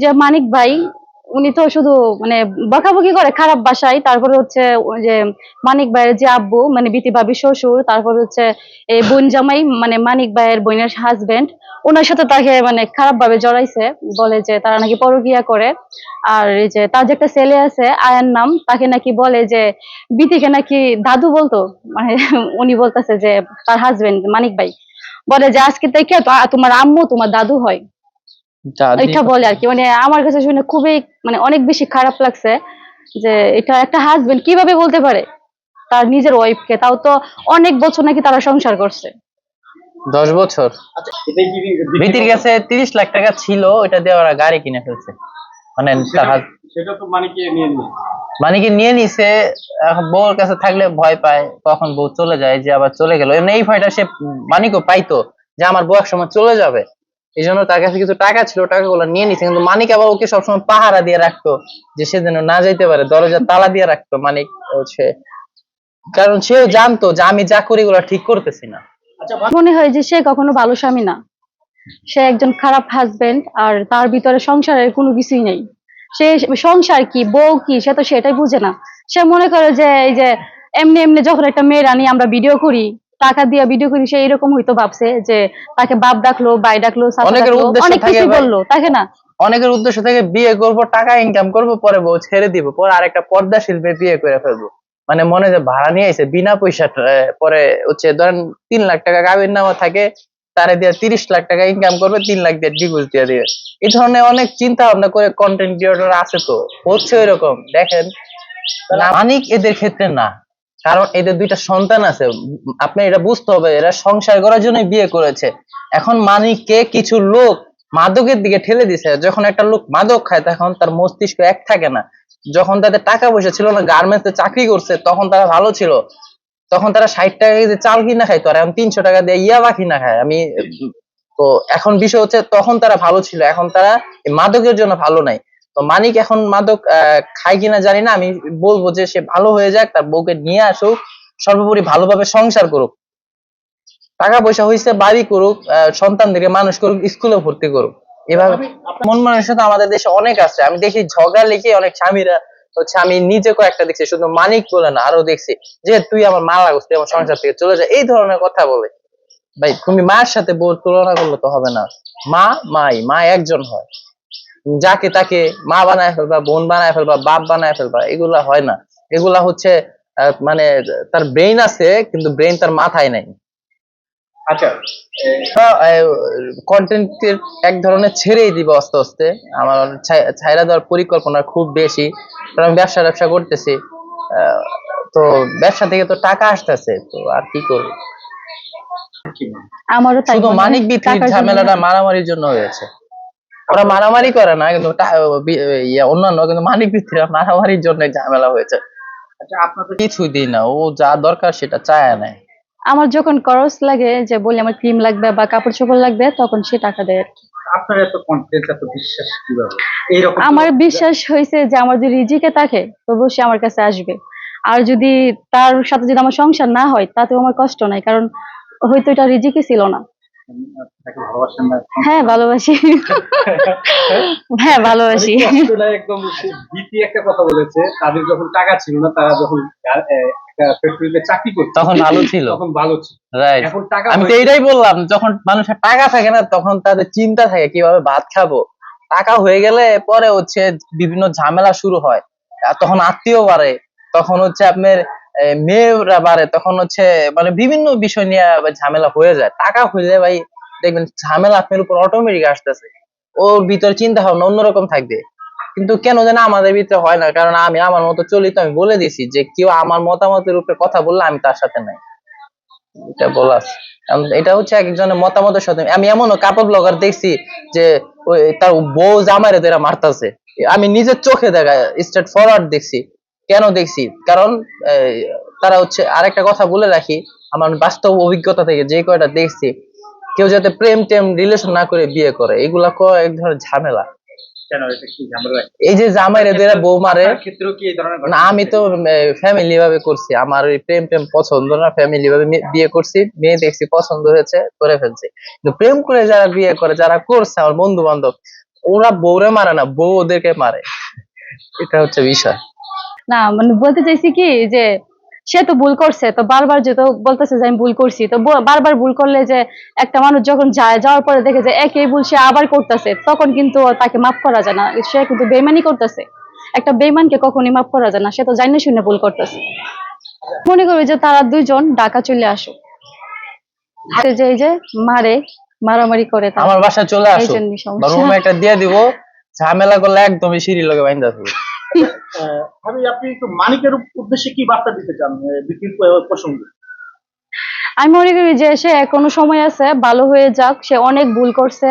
যে মানিক ভাই, উনি তো শুধু মানে বকাবকি করে খারাপ বাসায়, তারপরে হচ্ছে যে মানিক ভাইয়ের যে আব্বু মানে বিতি ভাবি শ্বশুর, তারপর হচ্ছে এই বোন জামাই মানে মানিক ভাইয়ের বোনের হাজবেন্ড ওনার সাথে তাকে মানে খারাপ ভাবে জড়াইছে, বলে যে তারা নাকি পরকিয়া করে। আর এই যে তার যে একটা ছেলে আছে আয়ার নাম, তাকে নাকি বলে যে বিতিকে নাকি দাদু বলতো মানে উনি বলতেছে যে তার হাজবেন্ড মানিক ভাই। বলে যে আজকে তো- তোমার আম্মু তোমার দাদু হয়। এটা বলে আর কি। মানে আমার কাছে শুনে খুবই মানে অনেক বেশি খারাপ লাগছে যে এটা একটা হাজবেন্ড কীভাবে বলতে পারে তার নিজের ওয়াইফকে তাও তো অনেক বছর নাকি তারা সংসার করছে। দশ বছর। বিতির কাছে তিরিশ লাখ টাকা ছিল ওটা দিয়ে ওরা গাড়ি কিনে ফেলছে। মানে সেটা তো মানে কি নিয়ে নিয়ে। মানে কি নিয়ে নিছে এখন বউর কাছে থাকলে ভয় পায় কখন বউ চলে যায় যে আবার চলে গেল। এমনি এই ভয়টা সে মানিকও পাইতো যে আমার বউ এক সময় চলে যাবে। এই জন্য তার কাছে কিছু টাকা ছিল টাকাগুলো নিয়ে নিছে। কিন্তু মানিক আবার ওকে সবসময় পাহারা দিয়ে রাখতো, যে সে যেন না যাইতে পারে দরজা তালা দিয়ে রাখতো মানিক হচ্ছে। কারণ সেও জানতো যে আমি যা করি ওগুলো ঠিক করতেছি না। আচ্ছা মনে হয় যে সে কখনো ভালো স্বামী না। সে একজন খারাপ হাজবেন্ড আর তার ভিতরে সংসারের কোনো কিছুই নেই। সে সংসার কি, বউ কি, সে তো সেটাই বুঝে না। সে মনে করে যে, এই যে, এমনি এমনি যখন একটা মেয়ের আনি আমরা ভিডিও করি টাকা দিয়ে ভিডিও করি সে এরকম হয়তো ভাবছে যে তাকে বাপ ডাকলো বাই ডাকলো অনেক কিছু বলল তাকে না? অনেকের উদ্দেশ্য থেকে বিয়ে করব টাকা ইনকাম করব পরে বউ ছেড়ে দিব পরে আরেকটা পর্দা শিল্পে বিয়ে করে ফেলব। মানে মনে যে ভাড়া নিয়ে আইছে বিনা পয়সা পরে হচ্ছে ধরেন তিন লাখ টাকা গাভীর নামা থাকে তারে দিয়ে তিরিশ লাখ টাকা ইনকাম করবে তিন লাখ দিয়ে ডিভোর্স দিয়ে দিবে। এই ধরনের অনেক চিন্তা ভাবনা করে কন্টেন্ট ক্রিয়েটর আছে তো হচ্ছে এরকম দেখেন? না, মানিক এদের ক্ষেত্রে না। কারণ এদের দুইটা সন্তান আছে, আপনি এটা বুঝতে হবে, এরা সংসার করার জন্য বিয়ে করেছে। এখন মানিককে কিছু লোক মাদকের দিকে ঠেলে দিছে, যখন একটা লোক মাদক খায়, তখন তার মস্তিষ্ক এক থাকে না। যখন তাদের টাকা পয়সা ছিল না, গার্মেন্টসে চাকরি করছে, তখন তারা ভালো ছিল। তখন তারা ষাট টাকা কেজি চাল কিনা খাইতো, আর এখন তিনশো টাকা দিয়ে ইয়াবা কিনা খায়। আমি, তো এখন বিষয় হচ্ছে, তখন তারা ভালো ছিল, এখন তারা মাদকের জন্য ভালো নাই। তো মানিক এখন মাদক খায় কিনা জানি না আমি বলব যে সে ভালো হয়ে যাক তার বউকে নিয়ে আসুক সর্বোপরি ভালোভাবে সংসার করুক। টাকা পয়সা হয়েছে বাড়ি করুক সন্তানদেরকে মানুষ করুক স্কুলে ভর্তি করুক। এভাবে মন মানুষের আমাদের দেশে অনেক আছে। আমি দেখি ঝগড়া লেগে অনেক স্বামীরা হচ্ছে আমি নিজে কয়েকটা দেখছি শুধু মানিক বলে না আরও দেখছি যে তুই আমার মা লাগস তুই আমার সংসার থেকে চলে যা এই ধরনের কথা বলে। ভাই তুমি মার সাথে বউর তুলনা করলে তো হবে না। মা মাই মা একজন হয়। যাকে তাকে মা বানায় ফেলবা বোন বানায় ফেলবা বাপ বানায় ফেলবা এগুলা হয় না। এগুলা হচ্ছে মানে তার ব্রেইন আছে কিন্তু ব্রেইন তার মাথায় নাই। আচ্ছা কন্টেন্টের এক ধরনের ছেড়েই দিব আস্তে আস্তে। আমার ছাই- ছাইরা দেওয়ার পরিকল্পনা খুব বেশি। কারণ আমি ব্যবসা ব্যবসা করতেছি। আহ, তো ব্যবসা থেকে তো টাকা আসতেছে তো আর কি করব? আমারও তাই শুধু মানিক বিক্রির ঝামেলাটা মারামারির জন্য হয়েছে। ওরা মারামারি করে না কিন্তু ইয়ে, অন্যান্য কিন্তু মানিক বিক্রিরা মারামারির জন্য ঝামেলা হয়েছে। আচ্ছা আপনাদের কিছুই দিই না ও যা দরকার সেটা চায় না। আমার যখন খরচ লাগে যে বলি আমার ক্রিম লাগবে বা কাপড় চোপড় লাগবে তখন সে টাকা দেয় আর কি। আপনার এত কনফিডেন্স এত বিশ্বাস কীভাবে? এইরকম আমার বিশ্বাস হয়েছে যে আমার যদি রিজিকে থাকে তবুও সে আমার কাছে আসবে। আর যদি তার সাথে যদি আমার সংসার না হয় তাতেও আমার কষ্ট নাই কারণ হয়তো এটা রিজিকে ছিল না। হ্যাঁ ভালোবাসি। হ্যাঁ ভালোবাসি। একদম ভীতি একটা কথা বলেছে তাদের যখন টাকা ছিল না তারা যখন গা- এ, একটা ফ্যাক্টরিতে চাকরি করতো তখন ভালো ছিল। তখন ভালো ছিল। রাইট এখন টাকা আমি তো এইটাই বললাম যখন মানুষের টাকা থাকে না তখন তাদের চিন্তা থাকে কীভাবে ভাত খাব? টাকা হয়ে গেলে পরে হচ্ছে বিভিন্ন ঝামেলা শুরু হয়। আর তখন আত্মীয় বাড়ে তখন হচ্ছে আপনার মেয়েরা বাড়ে, তখন হচ্ছে মানে বিভিন্ন বিষয় নিয়ে ঝামেলা হয়ে যায়। টাকা হইলে ভাই, দেখবেন ঝামেলা আপনার উপর অটোমেটিক আসতেছে। ওর ভিতরে চিন্তা ভাবনা অন্যরকম থাকবে। কিন্তু কেন যেন আমাদের ভিতরে হয় না, কারণ আমি আমার মতো চলি তো আমি বলে দিছি যে কেউ আমার মতামতের উপরে কথা বললে আমি তার সাথে নাই। এটা বলা আছে। এটা হচ্ছে একজনের মতামতের সাথে। আমি এমনও কাপড় ব্লগার দেখছি যে তার বউ জামাইরে এরা মারতাছে। আমি নিজের চোখে দেখা স্টেট ফরওয়ার্ড দেখছি। কেন দেখছি? কারণ তারা হচ্ছে আরেকটা কথা বলে রাখি আমার বাস্তব অভিজ্ঞতা থেকে যে কয়টা দেখছি কেউ যাতে প্রেম টেম রিলেশন না করে বিয়ে করে এগুলা এক ধরনের ঝামেলা। এই যে জামাইরে এরা বউ মারে না আমি তো ফ্যামিলি ভাবে করছি আমার ওই প্রেম প্রেম পছন্দ না ফ্যামিলি ভাবে বিয়ে করছি মেয়ে দেখছি পছন্দ হয়েছে করে ফেলছি। কিন্তু প্রেম করে যারা বিয়ে করে যারা করছে আমার বন্ধু বান্ধব ওরা বউরে মারে না বউ ওদেরকে মারে। এটা হচ্ছে বিষয়। না মানে বলতে চাইছি কি যে সে তো ভুল করছে তো বারবার যেহেতু বলতেছে যে আমি ভুল করছি তো বারবার ভুল করলে যে একটা মানুষ যখন যায় যাওয়ার পরে দেখে যে একই ভুল সে আবার করতেছে তখন কিন্তু তাকে মাফ করা যায় না। সে কিন্তু বেমানি করতেছে। একটা বেইমানকে কখনই মাফ করা যায় না সে তো জানে শুনে ভুল করতেছে। মনে করবে যে তারা দুইজন ঢাকা চলে আসুক। যে এই যে মারে মারামারি করে। আমার বাসায় চলে আসো রুমে একটা দিয়ে দিব ঝামেলা করলে একদমই সিঁড়ি লগে বাইন্দা থাকবে। আপনি একটু মানিকের উদ্দেশ্যে কি বার্তা দিতে চান প্রসঙ্গে? আমি মনে করি যে সে এখনও সময় আছে, ভালো হয়ে যাক, সে অনেক ভুল করছে।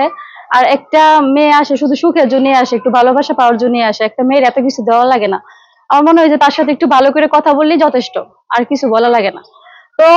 আর একটা মেয়ে আসে, শুধু সুখের জন্য আসে, একটু ভালোবাসা পাওয়ার জন্য আসে, একটা মেয়ের এত কিছু দেওয়া লাগে না। আমার মনে হয় যে তার সাথে একটু ভালো করে কথা বললেই যথেষ্ট, আর কিছু বলা লাগে না। তো